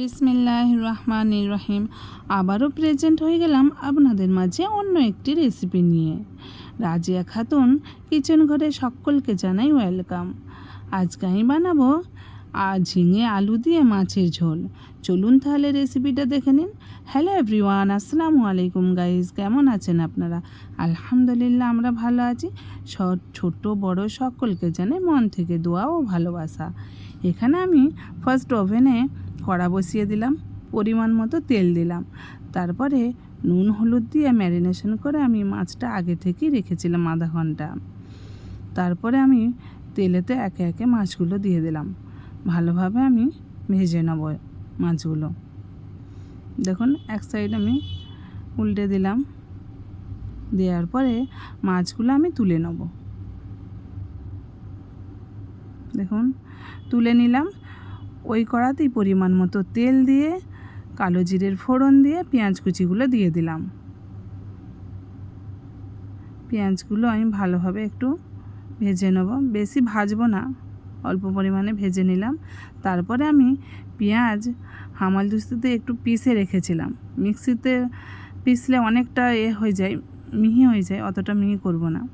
বিসমিল্লাহ রহমান রহিম। আবারও প্রেজেন্ট হয়ে গেলাম আপনাদের মাঝে অন্য একটি রেসিপি নিয়ে। রাজিয়া খাতুন কিচেন ঘরে সকলকে জানাই ওয়েলকাম আজকে আমি বানাবো আর ঝিঙে আলু দিয়ে মাছের ঝোল। চলুন তাহলে রেসিপিটা দেখে নিন। হ্যালো এভরিওয়ান আসসালামু আলাইকুম গাইজ কেমন আছেন আপনারা? আলহামদুলিল্লাহ আমরা ভালো আছি। সব ছোট, বড় সকলকে জানে মন থেকে দোয়া ও ভালোবাসা। এখানে আমি ফার্স্ট ওভেনে কড়া বসিয়ে দিলাম, পরিমাণ মতো তেল দিলাম। তারপরে নুন, হলুদ দিয়ে ম্যারিনেশন করে আমি মাছটা আগে থেকেই রেখেছিলাম আধা ঘণ্টা। তারপরে আমি তেলেতে একে একে মাছগুলো দিয়ে দিলাম। ভালোভাবে আমি ভেজে নেব মাছগুলো। দেখুন, এক সাইড আমি উল্টে দিলাম। দেওয়ার পরে মাছগুলো আমি তুলে নেব। দেখুন, তুলে নিলাম। ওই কড়াতেই পরিমাণ মতো তেল দিয়ে, কালো জিরের ফোড়ন দিয়ে পেঁয়াজ কুচিগুলো দিয়ে দিলাম। পেঁয়াজগুলো আমি ভালোভাবে একটু ভেজে নেব। বেশি ভাজবো না, অল্প পরিমাণে ভেজে নিলাম। তারপরে আমি পেঁয়াজ হামাল দুস্তিতে একটু পিষে রেখেছিলাম। মিক্সিতে পিষলে অনেকটা এ হয়ে যায়, মিহি হয়ে যায়, অতটা মিহি করব না।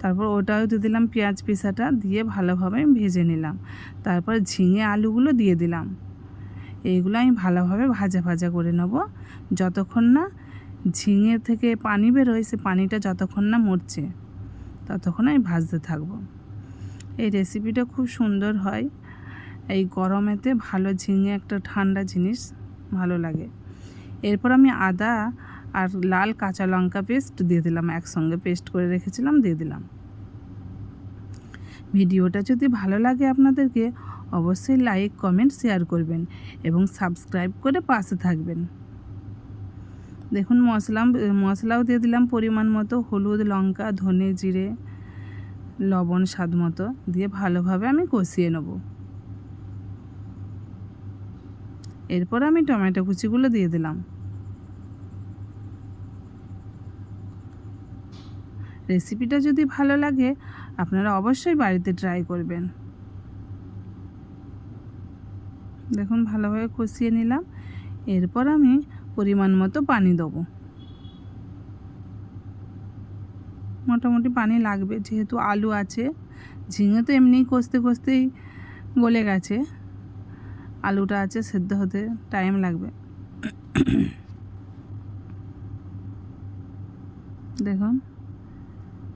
তারপর ওটাও দিয়ে দিলাম পেঁয়াজ পিসাটা দিয়ে ভালোভাবে ভেজে নিলাম। তারপর ঝিঙে আলুগুলো দিয়ে দিলাম। এইগুলো আমি ভালোভাবে ভাজা ভাজা করে নেব। যতক্ষণ না ঝিঙে থেকে পানি বেরোয়, সে পানিটা যতক্ষণ না মরছে, ততক্ষণ আমি ভাজতে থাকব। এই রেসিপিটা খুব সুন্দর হয়। এই গরমেতে ভালো ঝিঙে একটা ঠান্ডা জিনিস ভালো লাগে। এরপর আমি আদা আর লাল কাঁচা লঙ্কা পেস্ট দিয়ে দিলাম, একসঙ্গে পেস্ট করে রেখেছিলাম, দিয়ে দিলাম। ভিডিওটা যদি ভালো লাগে আপনাদেরকে, অবশ্যই লাইক, কমেন্ট, শেয়ার করবেন এবং সাবস্ক্রাইব করে পাশে থাকবেন। দেখুন মশলা মশলাও দিয়ে দিলাম পরিমাণ মতো, হলুদ, লঙ্কা, ধনে জিরে, লবণ, স্বাদ মতো দিয়ে ভালোভাবে আমি কষিয়ে নেব। এরপর আমি টমেটো কুচিগুলো দিয়ে দিলাম। রেসিপিটা যদি ভালো লাগে, আপনারা অবশ্যই বাড়িতে ট্রাই করবেন। দেখুন, ভালোভাবে কষিয়ে নিলাম। এরপর আমি পরিমাণ মতো পানি দেবো। মোটামুটি পানি লাগবে, যেহেতু আলু আছে, ঝিঙে তো এমনিই কষতে কষতেই গলে গেছে। আলুটা আছে, সেদ্ধ হতে টাইম লাগবে। দেখুন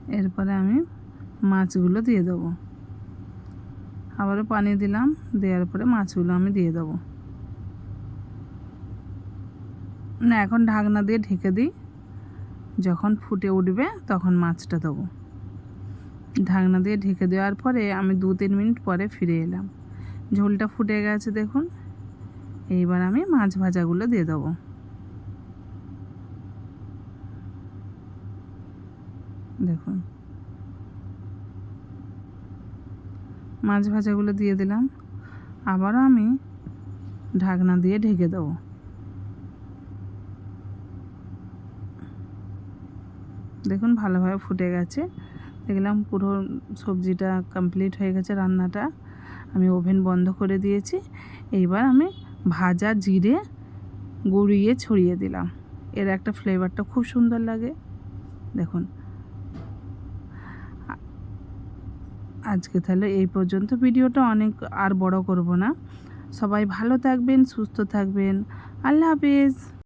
এরপরে আমি মাছগুলো দিয়ে দেবো। আবারও পানি দিলাম, দেওয়ার পরে মাছগুলো আমি দিয়ে দেবো। না, এখন ঢাকনা দিয়ে ঢেকে দিই। যখন ফুটে উঠবে তখন মাছটা দেবো। ঢাকনা দিয়ে ঢেকে দেওয়ার পরে আমি দু তিন মিনিট পরে ফিরে এলাম। ঝোলটা ফুটে গেছে দেখুন। এইবার আমি মাছ ভাজাগুলো দিয়ে দেবো। দেখুন। মাছ ভাজাগুলো দিয়ে দিলাম। আবারও আমি ঢাকনা দিয়ে ঢেকে দেবো। দেখুন ভালোভাবে ফুটে গেছে। দেখলাম পুরো সবজিটা কমপ্লিট হয়ে গেছে রান্নাটা। আমি ওভেন বন্ধ করে দিয়েছি। এইবার আমি ভাজা জিরে গুঁড়িয়ে ছড়িয়ে দিলাম। এর একটা ফ্লেভারটা খুব সুন্দর লাগে। দেখুন। আজকে তাহলে এই পর্যন্ত। ভিডিওটা অনেক আর বড় করব না। সবাই ভালো থাকবেন, সুস্থ থাকবেন। আল্লাহ হাফিজ।